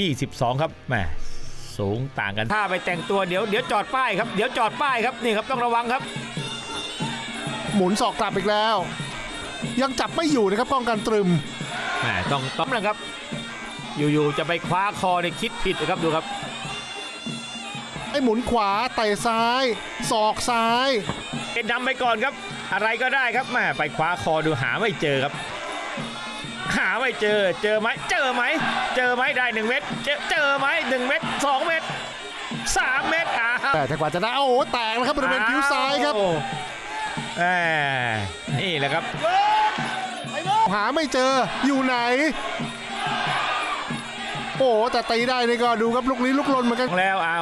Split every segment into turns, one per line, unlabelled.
22 ครับแหมสูงต่างกัน ถ้าไปแต่งตัวเดี๋ยวเดี๋ยวจอดป้ายครับเดี๋ยวจอดป้ายครับนี่ครับต้องระวังครับ
หมุนศอกกลับอีกแล้ว ยังจับไม่อยู่นะครับป้องกันตรึม
แหมต้องต้องนะครับ อยู่ๆจะไปคว้าคอเนี่ยคิดผิดนะครับดูครับ
ไอ้หมุนขวาเตะซ้ายศอกซ้าย
เป็นนำไปก่อนครับ อะไรก็ได้ครับแหม่ไปคว้าคอดูหาไม่เจอครับ หาไม่เจอ เจอไหมเจอไหม เจอไหมได้หนึ่งเม็ดเจอเจอไหมหนึ่งเม็ดสองเม็ดสามเม็ดอ่า
แต่แต่กว่าจะได้โอ้โหแตกนะครับบริเวณคิ้วซ้ายครับ
โอ้แหมนี่แหละครับ
หาไม่เจออยู่ไหน โอ้โหแต่ตีได้นี่ก็ดูครับลูกนี้ลูกลนเหมือนกัน
แล้วเอา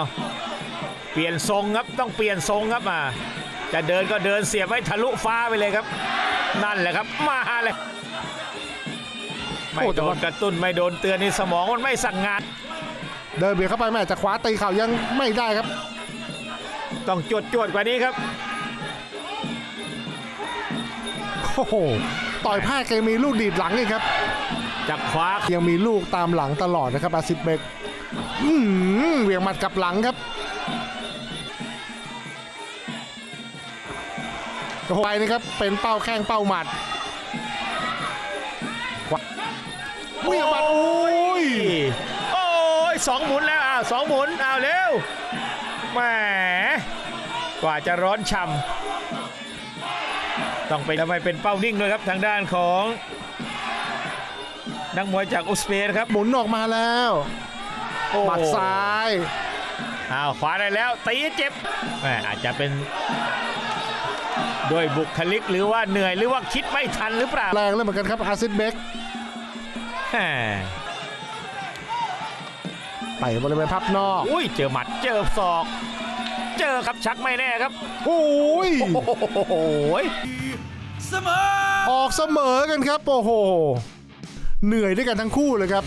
เปลี่ยนทรงครับต้องเปลี่ยนทรงครับมาจะเดินก็เดินเสียบไว้ทะลุฟ้าไปเลยครับ นั่นแหละครับมาเลย ไม่
โอ้แต่
โดน
ว่า
กระตุ้นไม่โดนเตือนนี่สมองมันไม่สั่งงาน
เดินเบียดเข้าไปแม่จะขวาตีเข่ายังไม่ได้ครับ
ต้องจวดจวดๆกว่านี้ครับ
โอ้โหต่อยพลาดแกมีลูกดีดหลังอีกครับ
จากขวา
ยังมีลูกตามหลังตลอดนะครับอาซิดเบกอื้อหือเหวี่ยงหมัดกลับหลังครับโอ้โหไปนะครับเป็นเป้าแข้งเป้าหมัด เหวี่ยงหมัดโอ้ย
โอ้ยสองหมุนแล้วอ้าวสองหมุนอ้าวเร็วแหมกว่าจะร้อนช่ำต้องไปทำไมเป็นเป้านิ่งด้วยครับทางด้านของนักมวยจากอุซเบย์นะครับ
หมุนออกมาแล้ว
โอ้
หมัดซ้าย
อ้าวขวาได้แล้วตีเจ็บแหมอาจจะเป็นด้วยบุคลิกหรือว่าเหนื่อยหรือว่าคิดไม่ทันหรือเปล่า
แรงเลยเหมือนกันครับอาซิดเบก
แหม
ไปบริเวณพับนอก
อุ้ยเจอหมัดเจอศอก เจอครับชักไม่แน่ครับ
โอ้ย
โอ้โห
ออกเสมอกันครับ โอ้โห เหนื่อยด้วยกันทั้งคู่เลยครับ